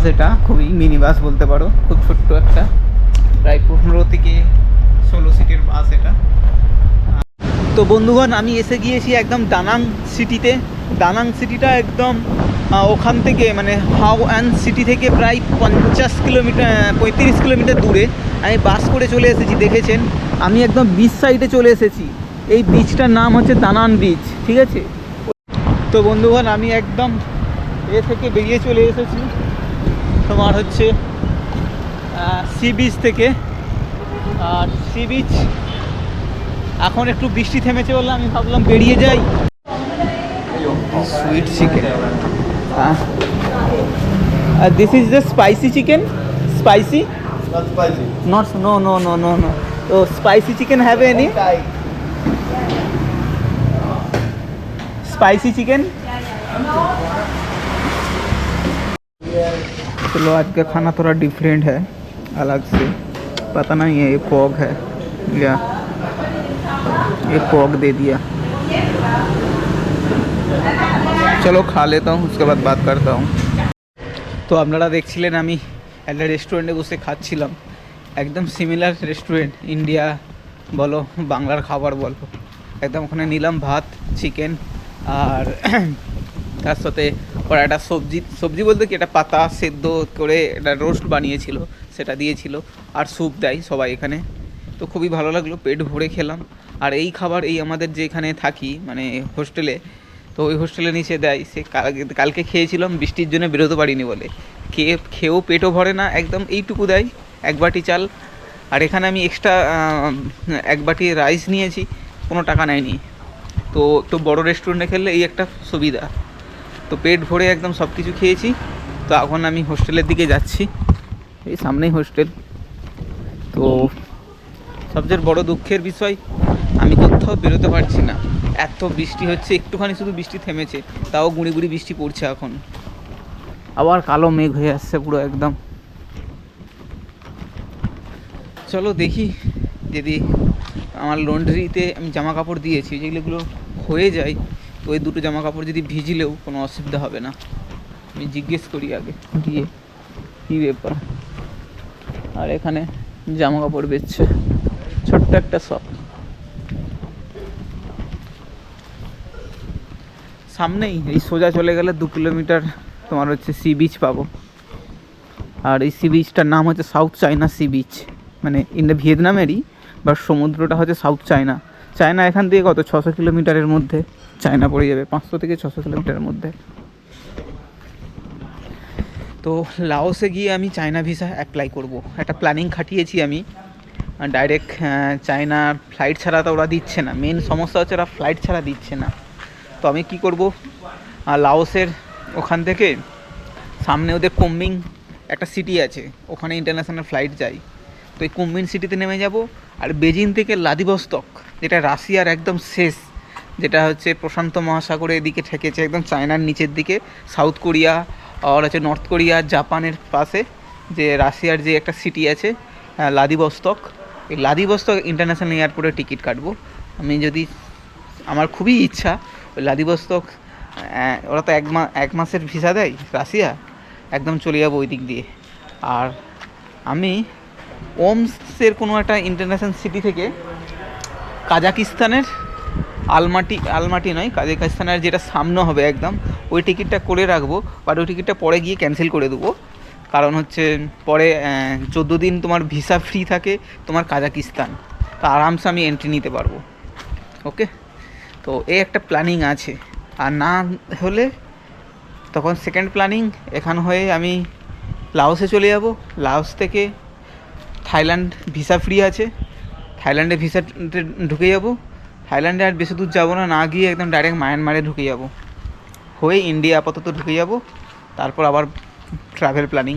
বাস এটা, খুবই mini bus বলতে পারো, খুব ছোট্ট একটা। প্রায় পনেরো থেকে ষোলো সিটের বাস এটা। তো বন্ধুগণ, আমি এসে গিয়েছি একদম দানাং সিটিতে। দানাং সিটিটা একদম ওখান থেকে মানে হাও অ্যান্ড সিটি থেকে প্রায় পঞ্চাশ কিলোমিটার পঁয়ত্রিশ কিলোমিটার দূরে। আমি বাস করে চলে এসেছি, দেখেছেন? আমি একদম বিচ সাইডে চলে এসেছি। এই বিচটার নাম হচ্ছে দানান বিচ ঠিক আছে? তো বন্ধুগণ, আমি একদম এ থেকে বেরিয়ে চলে এসেছি। তোমার হচ্ছে সি বিচ থেকে। আর সি বিচ এখন একটু বৃষ্টি থেমেছে বলে আমি ভাবলাম বেরিয়ে যাই। সুইট চিকেন হ্যাঁ। আর this is the spicy chicken spicy not no no no no no তো spicy chicken have any spicy chicken चलो आज का खाना थोड़ा डिफरेंट है अलग से पता नहीं है ये पॉग है या ये पॉग दे दिया चलो खा लेता हूँ उसके बाद बात करता हूँ তো আপনারা দেখছিলেন আমি একটা রেস্টুরেন্টে বসে খাচ্ছিলাম একদম সিমিলার রেস্টুরেন্ট ইন্ডিয়া বলো বাংলার খাবার বলো একদম ওখানে নিলাম ভাত চিকেন আর তার সাথে ওরা একটা সবজি সবজি বলতে কি, একটা পাতা সেদ্ধ করে একটা রোস্ট বানিয়েছিল, সেটা দিয়েছিল আর স্যুপ দেয় সবাই এখানে। তো খুবই ভালো লাগল, পেট ভরে খেলাম। আর এই খাবার, এই আমাদের যে এখানে থাকি মানে হোস্টেলে, তো ওই হোস্টেলে নিচে দেয়। সে কালকে খেয়েছিলাম, বৃষ্টির জন্য বেরোতে পারিনি বলে। খেয়ে খেয়েও পেটও ভরে না, একদম এইটুকু দেয়, এক বাটি চাল। আর এখানে আমি এক্সট্রা এক বাটি রাইস নিয়েছি, কোনো টাকা নেয়নি। তো একটু বড় রেস্টুরেন্টে খেললে এই একটা সুবিধা। তো পেট ভরে একদম সব কিছু খেয়েছি। তো এখন আমি হোস্টেলের দিকে যাচ্ছি। এই সামনেই হোস্টেল। তো সবচেয়ে বড় দুঃখের বিষয় আমি কোথাও বেরোতে পারছি না। এত বৃষ্টি হচ্ছে একটুখানি শুধু বৃষ্টি থেমেছে তাও গুঁড়ি গুঁড়ি বৃষ্টি পড়ছে এখন। আবার কালো মেঘ হয়ে আসছে পুরো একদম। চলো দেখি যদি আমার লন্ড্রিতে আমি জামা কাপড় দিয়েছি যেগুলোগুলো হয়ে যায় ওই দুটো জামা কাপড় যদি ভিজলেও কোনো অসুবিধা হবে না। আমি জিজ্ঞেস করি আগে, গিয়ে কী ব্যাপার? আর এখানে জামা কাপড় বেচছে, ছোট্ট একটা শপ সামনেই এই সোজা চলে গেলে দু কিলোমিটার তোমার হচ্ছে সি বিচ পাবো। আর এই সি বিচটার নাম হচ্ছে সাউথ চায়না সি বিচ মানে ইন ইন্ডিয়া ভিয়েতনামেরই বাট সমুদ্রটা হচ্ছে সাউথ চায়না চায়না এখান থেকে কত? ছশো কিলোমিটারের মধ্যে। চায়না পড়ে যাবে, পাঁচশো থেকে ছশো কিলোমিটারের মধ্যে। তো লাওসে গিয়ে আমি চায়না ভিসা অ্যাপ্লাই করব। একটা প্ল্যানিং খাটিয়েছি আমি। ডাইরেক্ট চায়নার ফ্লাইট ছাড়া তো ওরা দিচ্ছে না। মেন সমস্যা হচ্ছে ওরা ফ্লাইট ছাড়া দিচ্ছে না। তো আমি কি করব? লাওসের ওখান থেকে সামনে ওদের কোম্বিং একটা সিটি আছে। ওখানে ইন্টারন্যাশনাল ফ্লাইট যায় তো এই কুম্বিন সিটিতে নেমে যাব। আর বেজিং থেকে লাদিবস্তক, যেটা রাশিয়ার একদম শেষ যেটা হচ্ছে প্রশান্ত মহাসাগরের এদিকে ঠেকেছে, একদম চায়নার নিচের দিকে, সাউথ কোরিয়া, আর হচ্ছে নর্থ কোরিয়া, জাপানের পাশে যে রাশিয়ার যে একটা সিটি আছে লাদিবস্তক। এই লাদিবস্তক ইন্টারন্যাশনাল এয়ারপোর্টে টিকিট কাটবো। আমি যদি, আমার খুবই ইচ্ছা, ওই লাদিবস্তক ওরা তো এক মা, এক মাসের ভিসা দেয়, রাশিয়া, একদম চলে যাব ওই দিক দিয়ে। আর আমি ওমসের কোনো একটা ইন্টারন্যাশনাল সিটি থেকে কাজাকিস্তানের আলমাটি আলমাটি নয় কাজাকিস্তানের যেটা সামনে হবে একদম, ওই টিকিটটা করে রাখব বাট ওই টিকিটটা পরে গিয়ে ক্যান্সেল করে দেবো। কারণ হচ্ছে, পরে চোদ্দ দিন তোমার ভিসা ফ্রি থাকে, তোমার কাজাকিস্তান। তা আরামসে আমি এন্ট্রি নিতে পারব। ওকে তো এই একটা প্ল্যানিং আছে। আর না হলে, তখন সেকেন্ড প্ল্যানিং এখান হয়ে আমি লাওসে চলে যাব। লাওস থেকে থাইল্যান্ড ভিসা ফ্রি আছে। থাইল্যান্ডে ভিসা ঢুকে যাব। থাইল্যান্ডে আর বেশি দূর যাব না না গিয়ে একদম ডাইরেক্ট মায়ানমারে ঢুকে যাব। হয়ে ইন্ডিয়া আপাতত ঢুকে যাব, তারপর আবার ট্রাভেল প্ল্যানিং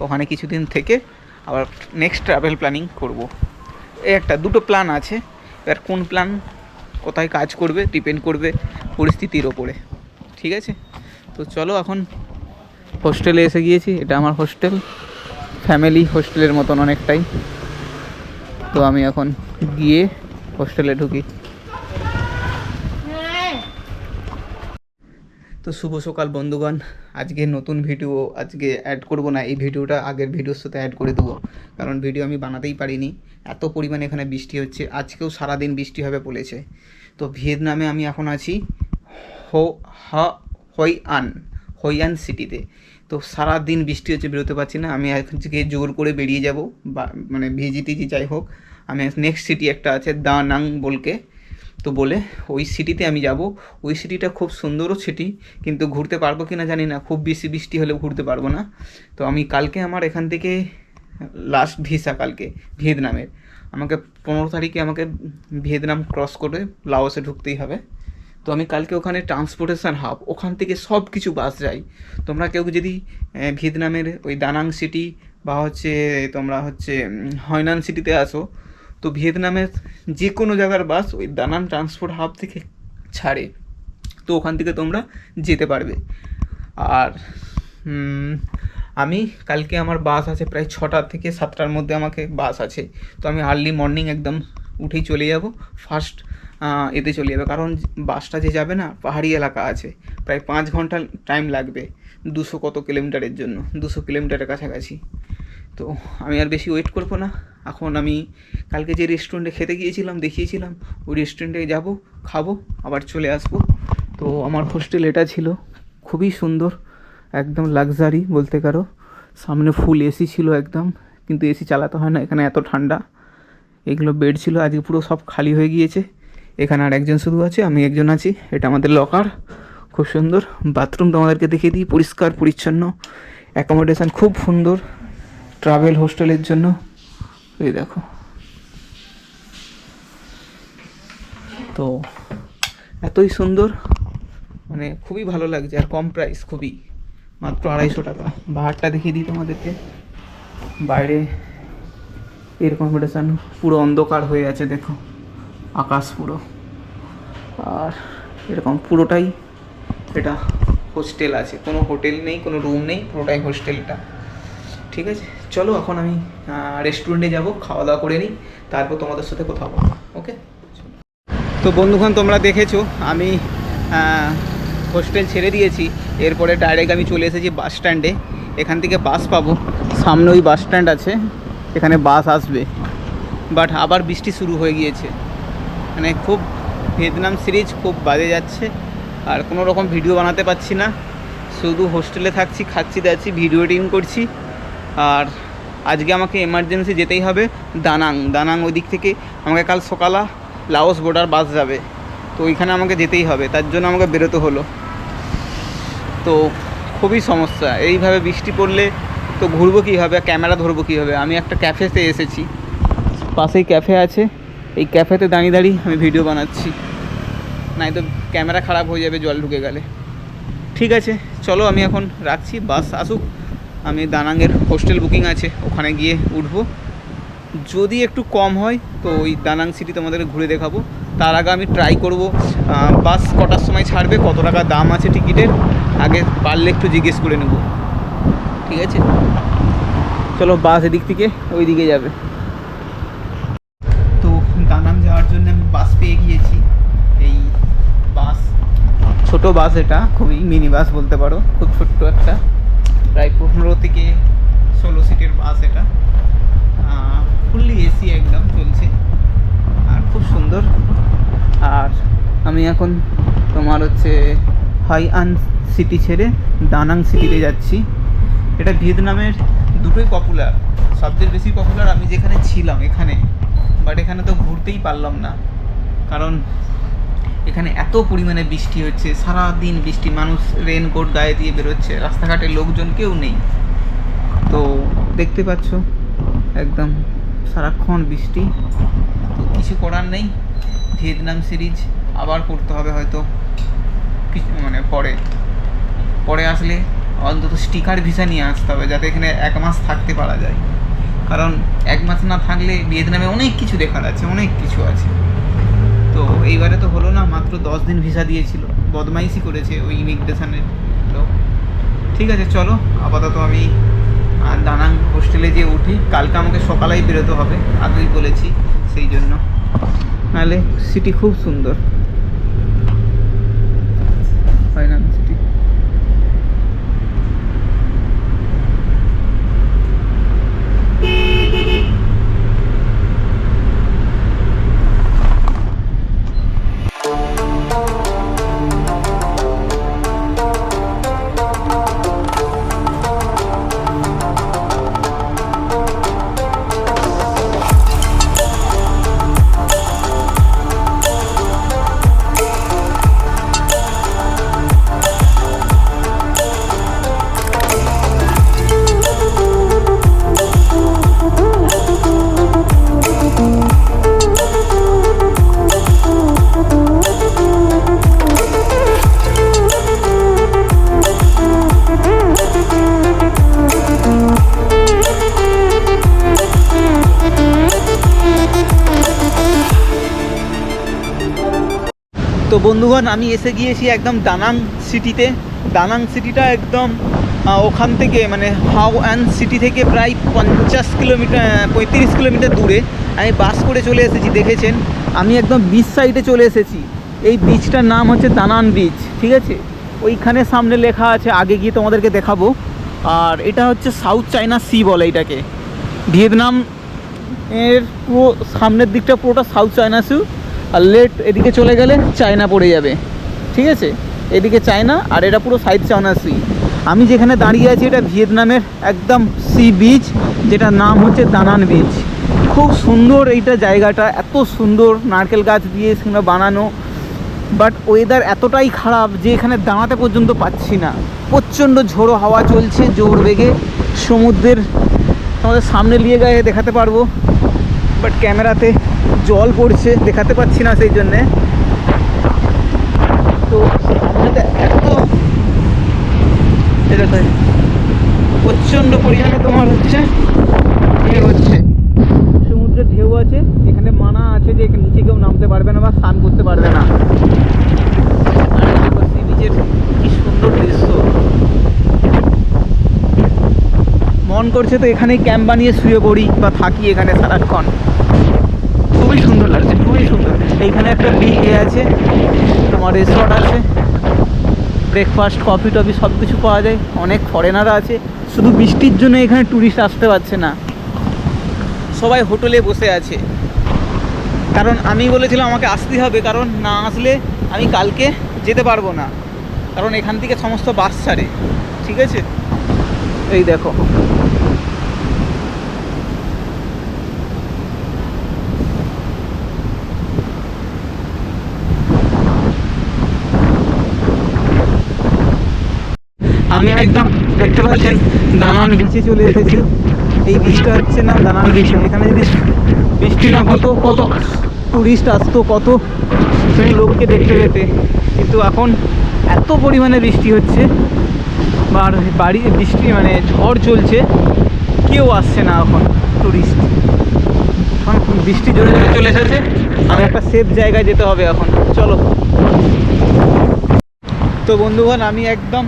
ওখানে কিছুদিন থেকে আবার নেক্সট ট্রাভেল প্ল্যানিং করব। এই একটা, দুটো প্ল্যান আছে। এবার কোন প্ল্যান কোথায় কাজ করবে ডিপেন্ড করবে পরিস্থিতির ওপরে। ঠিক আছে? তো চলো এখন হোস্টেলে এসে গিয়েছি, এটা আমার হোস্টেল ফ্যামিলি হোস্টেলের মতন অনেকটাই। তো আমি এখন গিয়ে হোস্টেলে ঢুকি। তো শুভ সকাল বন্ধুগণ। আজকে নতুন ভিডিও, আজকে অ্যাড করব না, এই ভিডিওটা আগের ভিডিওর সাথে অ্যাড করে দেবো। কারণ ভিডিও আমি বানাতেই পারিনি। এত পরিমাণে এখানে বৃষ্টি হচ্ছে, আজকেও সারাদিন বৃষ্টি হবে বলেছে। তো ভিয়েতনামে আমি এখন আছি, হো, হা হই আন হইয়ান সিটিতে। তো সারাদিন বৃষ্টি হচ্ছে, বেরোতে পারছি না। আমি আজকে জোর করে বেরিয়ে যাব, বা মানে ভিজি টিজি যাই হোক। আমি নেক্সট সিটি একটা আছে দা নাং বলকে। তো বলে, ওই সিটিতে আমি যাব। ওই সিটিটা খুব সুন্দরও সিটি কিন্তু ঘুরতে পারব কি না জানি না। খুব বেশি বৃষ্টি হলেও ঘুরতে পারব না। তো আমি কালকে আমার এখান থেকে লাস্ট ভিসা কালকে, ভিয়েতনামের। আমাকে পনেরো তারিখে আমাকে ভিয়েতনাম ক্রস করে লাওসে ঢুকতেই হবে। তো আমি কালকে ওখানে ট্রান্সপোর্টেশন হাব ওখান থেকে সব কিছু বাস যায় তোমরা কেউ যদি ভিয়েতনামের ওই দানাং সিটি বা হচ্ছে, তোমরা হচ্ছে হয়নান সিটিতে আসো তো ভিয়েতনামের যে কোনো জায়গার বাস ওই দানান ট্রান্সপোর্ট হাব থেকে ছাড়ে। তো ওখান থেকে তোমরা যেতে পারবে। আর আমি কালকে আমার বাস আছে প্রায় ছটা থেকে সাতটার মধ্যে আমাকে বাস আছে। তো আমি আর্লি মর্নিং একদম উঠেই চলে যাব। ফার্স্ট এতে চলে যাবে। কারণ বাসটা যে যাবে না, পাহাড়ি এলাকা আছে। প্রায় পাঁচ ঘণ্টা টাইম লাগবে দুশো কত কিলোমিটারের জন্য, দুশো কিলোমিটারের কাছাকাছি। তো আমি আর বেশি ওয়েট করব না। এখন আমি কালকে যে রেস্টুরেন্টে খেতে গিয়েছিলাম, দেখিয়েছিলাম, ওই রেস্টুরেন্টে যাব, খাব, আবার চলে আসব। তো আমার হোস্টেল এটা ছিল, খুবই সুন্দর, একদম লাক্সারি বলতে পারো সামনে ফুল এসি ছিল একদম, কিন্তু এসি চালাতে হয় না, এখানে এত ঠান্ডা। এগুলো বেড ছিল, আজকে পুরো সব খালি হয়ে গিয়েছে। এখানে আর একজন শুধু আছে, আমি একজন আছি, এটা আমাদের লকার খুব সুন্দর। বাথরুম তোমাদেরকে দেখিয়ে দিই, পরিষ্কার, পরিচ্ছন্ন। অ্যাকোমোডেশন খুব সুন্দর ট্রাভেল হোস্টেলের জন্য। এই দেখো। তো এতই সুন্দর মানে খুবই ভালো লাগছে, আর কম প্রাইস খুবই, মাত্র আড়াইশো টাকা। বাহারটা দেখিয়ে দিই তোমাদেরকে। বাইরে এর কম্পিটিশান পুরো অন্ধকার হয়ে আছে, দেখো। আকাশ পুরো। আর এরকম পুরোটাই এটা হোস্টেল আছে। কোনো হোটেল নেই, কোনো রুম নেই, পুরোটাই হোস্টেলটা ঠিক আছে? চলো এখন আমি রেস্টুরেন্টে যাব খাওয়া দাওয়া করে নিই, তারপর তোমাদের সাথে কথা বলব ওকে তো বন্ধুগণ, তোমরা দেখেছ, আমি হোস্টেল ছেড়ে দিয়েছি, এরপরে ডাইরেক্ট আমি চলে এসেছি বাস স্ট্যান্ডে এখান থেকে বাস পাবো, সামনে ওই বাস স্ট্যান্ড আছে, এখানে বাস আসবে বাট আবার বৃষ্টি শুরু হয়ে গিয়েছে মানে খুব ভিয়েতনাম সিরিজ, খুব বাজে যাচ্ছে, আর কোনো রকম ভিডিও বানাতে পারছি না, শুধু হোস্টেলে থাকছি, খাচ্ছি, দাচ্ছি ভিডিও এডিটিং করছি আর আজকে আমাকে এমার্জেন্সি যেতেই হবে, দানাং। দানাং ওই দিক থেকে আমাকে কাল সকালা লাওস বর্ডার বাস যাবে। তো ওইখানে আমাকে যেতেই হবে, তার জন্য আমাকে বেরোতে হলো। তো খুবই সমস্যা, এইভাবে বৃষ্টি পড়লে তো ঘুরবো কীভাবে, ক্যামেরা ধরবো কীভাবে? আমি একটা ক্যাফেতে এসেছি। পাশেই ক্যাফে আছে, এই ক্যাফেতে দাঁড়িয়ে দাঁড়িয়ে আমি ভিডিও বানাচ্ছি। নাই তো ক্যামেরা খারাপ হয়ে যাবে, জল ঢুকে গেলে। ঠিক আছে, চলো আমি এখন রাখছি, বাস আসুক। আমি দানাংয়ের হোস্টেল বুকিং আছে, ওখানে গিয়ে উঠবো। যদি একটু কম হয়, তো ওই দানাং সিটি তোমাদেরকে ঘুরে দেখাবো। তার আগে আমি ট্রাই করব বাস কটার সময় ছাড়বে, কত টাকা দাম আছে টিকিটের, আগে পারলে একটু জিজ্ঞেস করে নেব। ঠিক আছে? চলো বাস এদিক থেকে ওই দিকে যাবে। তো দানাং যাওয়ার জন্য আমি বাস পেয়ে গিয়েছি। এই বাস ছোট বাস এটা, খুবই মিনি বাস বলতে পারো, খুব ছোট্ট একটা। প্রায় পনেরো থেকে ষোলো সিটের বাস এটা। ফুললি এসি একদম চলছে। আর খুব সুন্দর। আর আমি এখন তোমার হচ্ছে হাই আন সিটি ছেড়ে দানাং সিটিতে যাচ্ছি। এটা ভিয়েতনামের দুটোই পপুলার সবচেয়ে বেশি পপুলার আমি যেখানে ছিলাম এখানে। বাট এখানে তো ঘুরতেই পারলাম না। কারণ এখানে এত পরিমাণে বৃষ্টি হচ্ছে সারা দিন বৃষ্টি, মানুষ রেনকোট গায়ে দিয়ে বেরোচ্ছে, রাস্তাঘাটে লোকজন কেউ নেই। তো দেখতে পাচ্ছ, একদম সারাক্ষণ বৃষ্টি। তো কিছু করার নেই, ভিয়েতনাম সিরিজ আবার করতে হবে হয়তো কিছু মানে পরে। পরে আসলে অন্তত স্টিকার ভিসা নিয়ে আসতে হবে, যাতে এখানে এক মাস থাকতে পারা যায়। কারণ এক মাস না থাকলে ভিয়েতনামে অনেক কিছু দেখার আছে, অনেক কিছু আছে। তো এইবারে তো হলো না, মাত্র দশ দিন ভিসা দিয়েছিল। বদমাইশি করেছে ওই ইমিগ্রেশনের লোক। ঠিক আছে, চলো, আপাতত আমি দানাং হোস্টেলে যে উঠি। কালকে আমাকে সকালেই বেরোতে হবে, আগেই বলেছি সেই জন্য। নাহলে সিটি খুব সুন্দর। বন্ধুগণ, আমি এসে গিয়েছি একদম দানাং সিটিতে। দানাং সিটিটা একদম ওখান থেকে মানে হাও অ্যান্ড সিটি থেকে প্রায় পঞ্চাশ কিলোমিটার পঁয়ত্রিশ কিলোমিটার দূরে। আমি বাস করে চলে এসেছি, দেখেছেন? আমি একদম বিচ সাইডে চলে এসেছি। এই বিচটার নাম হচ্ছে দানান বিচ ঠিক আছে? ওইখানে সামনে লেখা আছে, আগে গিয়ে তোমাদেরকে দেখাবো। আর এটা হচ্ছে সাউথ চায়না সি বলে এটাকে। ভিয়েতনাম এর পুরো সামনের দিকটা পুরোটা সাউথ চায়না সু আর লেট এদিকে চলে গেলে চায়না পড়ে যাবে। ঠিক আছে? এদিকে চায়না আর এটা পুরো সাউথ চায়না সি আমি যেখানে দাঁড়িয়ে আছি এটা ভিয়েতনামের একদম সি বিচ যেটার নাম হচ্ছে দানান বিচ খুব সুন্দর এইটা জায়গাটা, এত সুন্দর নারকেল গাছ দিয়ে সেখানে বানানো। বাট ওয়েদার এতটাই খারাপ যে এখানে দাঁড়াতে পর্যন্ত পাচ্ছি না। প্রচণ্ড ঝোড়ো হাওয়া চলছে, জোর বেগে। সমুদ্রের আমাদের সামনে নিয়ে গায়ে দেখাতে পারব। বাট ক্যামেরাতে জল পড়ছে, দেখাতে পাচ্ছি না সেই জন্যে। তো এত প্রচণ্ড পরিমাণে তোমার হচ্ছে হচ্ছে। সমুদ্রের ঢেউ আছে, এখানে মানা আছে যে নিচে কেউ নামতে পারবে না বা স্নান করতে পারবে না। কি সুন্দর দৃশ্য। মন করছে তো এখানেই ক্যাম্প বানিয়ে শুয়ে পড়ি বা থাকি এখানে সারাক্ষণ। খুবই সুন্দর লাগছে, খুবই সুন্দর। এইখানে একটা বি এ আছে, তোমার রিসর্ট আছে ব্রেকফাস্ট কফি টফি সব কিছু পাওয়া যায়, অনেক ফরেনাররা আছে, শুধু বৃষ্টির জন্য এখানে ট্যুরিস্ট আসতে পারছে না। সবাই হোটেলে বসে আছে। কারণ আমি বলেছিলাম আমাকে আসতে হবে, কারণ না আসলে আমি কালকে যেতে পারব না। কারণ এখান থেকে সমস্ত বাস ছাড়ে, ঠিক আছে? এই দেখো। আমি একদম দেখতে পাচ্ছেন দানান বিচে চলে এসেছি। এই বিচটা হচ্ছে না দানান বিচ এখানে যদি বৃষ্টি না হতো কত টুরিস্ট আসতো কত লোককে দেখতে পেতে। কিন্তু এখন এত পরিমাণে বৃষ্টি হচ্ছে আর বাড়ি বৃষ্টি মানে ঝড় চলছে কেউ আসছে না এখন টুরিস্ট এখন বৃষ্টি জোরে জোরে চলে এসেছে আমি একটা সেফ জায়গায় যেতে হবে এখন। চলো। তো বন্ধুগণ আমি একদম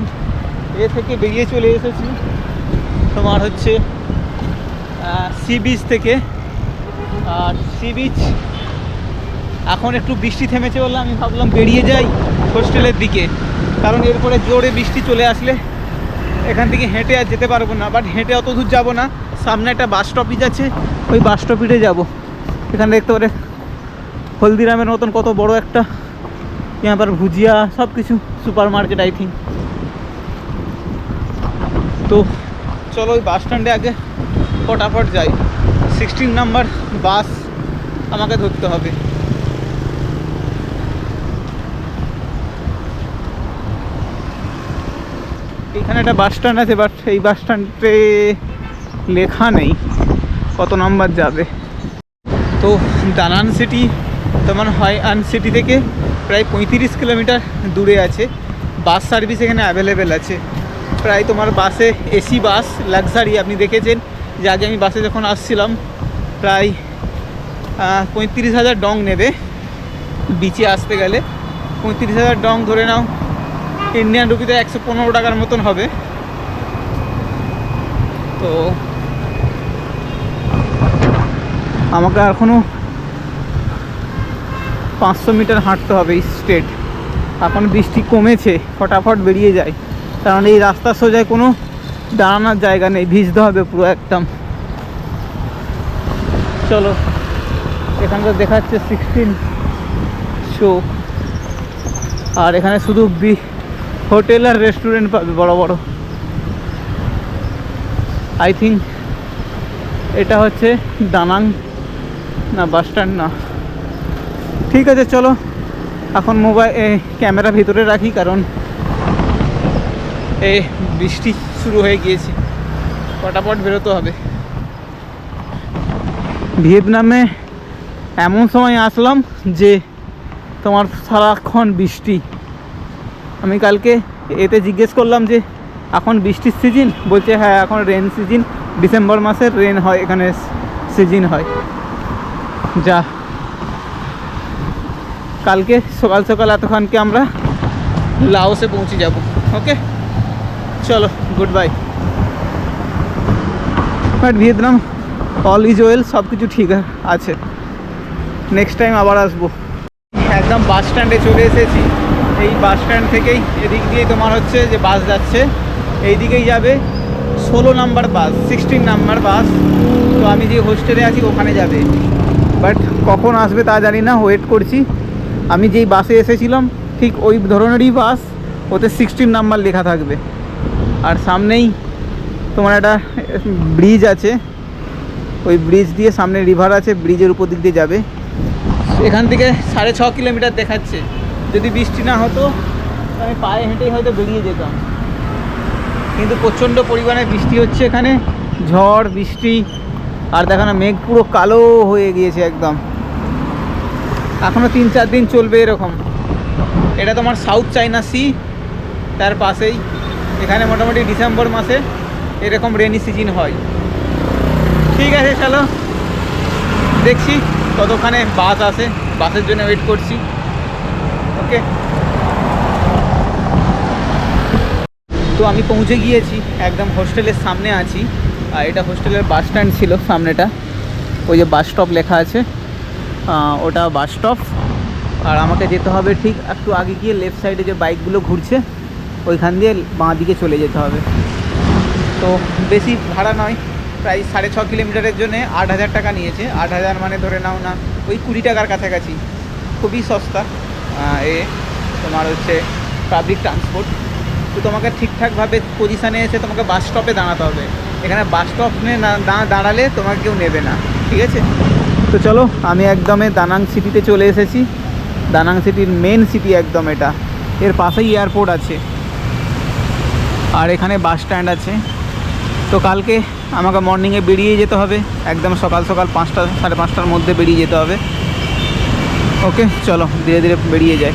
এ থেকে বেরিয়ে চলে এসেছি। তোমার হচ্ছে সি বিচ থেকে। আর সি বিচ এখন একটু বৃষ্টি থেমেছে বলে আমি ভাবলাম বেরিয়ে যাই হোস্টেলের দিকে। কারণ এরপরে জোরে বৃষ্টি চলে আসলে এখান থেকে হেঁটে আর যেতে পারব না। বাট হেঁটে অত দূর যাব না। সামনে একটা বাস স্টপিজ আছে। ওই বাস স্টপিজে যাব। এখানে দেখতে পারে হলদিরামের মতন কত বড় একটা ইয়াবার ভুজিয়া সব কিছু সুপার মার্কেট আই থিঙ্ক তো চলো ওই বাস স্ট্যান্ডে আগে ফটাফট যাই। সিক্সটিন নাম্বার বাস আমাকে ধরতে হবে। এখানে একটা বাস স্ট্যান্ড আছে বাট এই বাস স্ট্যান্ডে লেখা নেই কত নাম্বার যাবে। তো দানান সিটি তোমার হয় আন সিটি থেকে প্রায় পঁয়ত্রিশ কিলোমিটার দূরে আছে। বাস সার্ভিস এখানে অ্যাভেলেবেল আছে। প্রায় তোমার বাসে এসি, বাস, লাক্সারি, আপনি দেখেছেন যে আগে আমি বাসে যখন আসছিলাম, প্রায় পঁয়ত্রিশ হাজার ডং নেবে বিচে আসতে গেলে। পঁয়ত্রিশ হাজার ডং ধরে নাও ইন্ডিয়ান রুপিতে একশো পনেরো টাকার মতন হবে। তো, আমাকে এখনও পাঁচশো মিটার হাঁটতে হবে স্ট্রেট। এখন বৃষ্টি কমেছে, ফটাফট বেরিয়ে যায়। কারণ এই রাস্তার সোজায় কোনো দাঁড়ানোর জায়গা নেই, ভিজতে হবে পুরো একদম। চলো, এখানকার দেখাচ্ছে সিক্সটিন শো আর এখানে শুধু বি, হোটেল আর রেস্টুরেন্ট পাবে বড় বড়। আই থিঙ্ক এটা হচ্ছে দানাং, না বাস স্ট্যান্ড না। ঠিক আছে, চলো, এখন মোবাইল ক্যামেরা ভিতরে রাখি, কারণ এ, বৃষ্টি শুরু হয়ে গিয়েছে। ফটাফট বেরোতে হবে। ভিয়েতনামে এমন সময় আসলাম যে তোমার সারাক্ষণ বৃষ্টি। আমি কালকে এতে জিজ্ঞেস করলাম যে, এখন বৃষ্টির সিজন বলছে হ্যাঁ এখন রেন সিজন ডিসেম্বর মাসের রেন হয়, এখানে সিজন হয়। যা। কালকে সকাল সকাল এতক্ষণকে আমরা লাওসে পৌঁছে যাব, ওকে? চলো good bye but Vietnam all is well সব কিছু ঠিক আছে। নেক্সট টাইম আবার আসব। একদম বাস স্ট্যান্ডে চলে এসেছি। এই বাস স্ট্যান্ড থেকেই এদিক দিয়ে তোমার হচ্ছে যে বাস যাচ্ছে এই দিকেই যাবে ষোলো number bus sixteen number bus তো আমি যে হোস্টেলে আছি, ওখানে যাবে। বাট কখন আসবে তা জানি না ওয়েট করছি। আমি যেই বাসে এসেছিলাম, ঠিক ওই ধরনেরই বাস ওতে সিক্সটিন নাম্বার লেখা থাকবে। আর সামনেই তোমার একটা ব্রিজ আছে। ওই ব্রিজ দিয়ে সামনে রিভার আছে ব্রিজের উপর দিক দিয়ে যাবে। এখান থেকে সাড়ে ছ কিলোমিটার দেখাচ্ছে। যদি বৃষ্টি না হতো, আমি পায়ে হেঁটেই হয়তো বেরিয়ে যেতাম। কিন্তু প্রচণ্ড পরিমাণে বৃষ্টি হচ্ছে এখানে। ঝড়, বৃষ্টি, আর দেখো না, মেঘ পুরো কালো হয়ে গিয়েছে একদম। এখনও তিন চার দিন চলবে এরকম। এটা তোমার সাউথ চাইনা সি তার পাশেই। এখানে মোটামুটি ডিসেম্বর মাসে এরকম রেনি সিজন হয়। ঠিক আছে চলো দেখছি কতক্ষণে বাস আসে বাসের জন্য ওয়েট করছি। ওকে তো আমি পৌঁছে গিয়েছি, একদম হোস্টেলের সামনে আছি। আর এটা হোস্টেলের বাস স্ট্যান্ড ছিল সামনেটা। ওই যে বাস স্টপ লেখা আছে। ওটা বাস স্টপ আর আমাকে যেতে হবে ঠিক একটু আগে গিয়ে লেফট সাইডে যে বাইকগুলো ঘুরছে ওইখান দিয়ে বাঁ দিকে চলে যেতে হবে। তো বেশি ভাড়া নয়, প্রায় সাড়ে ছ কিলোমিটারের জন্য আট হাজার টাকা নিয়েছে। আট হাজার মানে ধরে নাও না, ওই কুড়ি টাকার কাছাকাছি। খুবই সস্তা এ তোমার হচ্ছে পাবলিক ট্রান্সপোর্ট তো তোমাকে ঠিকঠাকভাবে পজিশানে এসে তোমাকে বাস স্টপে দাঁড়াতে হবে। এখানে বাস স্টপে দাঁড়ালে তোমাকে কেউ নেবে না, ঠিক আছে? তো চলো, আমি একদমে দানাং সিটিতে চলে এসেছি। দানাং সিটির মেন সিটি একদম এটা। এর পাশেই এয়ারপোর্ট আছে। আর এখানে বাস স্ট্যান্ড আছে। তো কালকে আমাকে মর্নিংয়ে বেরিয়ে যেতে হবে। একদম সকাল সকাল পাঁচটা, সাড়ে পাঁচটার মধ্যে বেরিয়ে যেতে হবে। ওকে চলো, ধীরে ধীরে বেরিয়ে যায়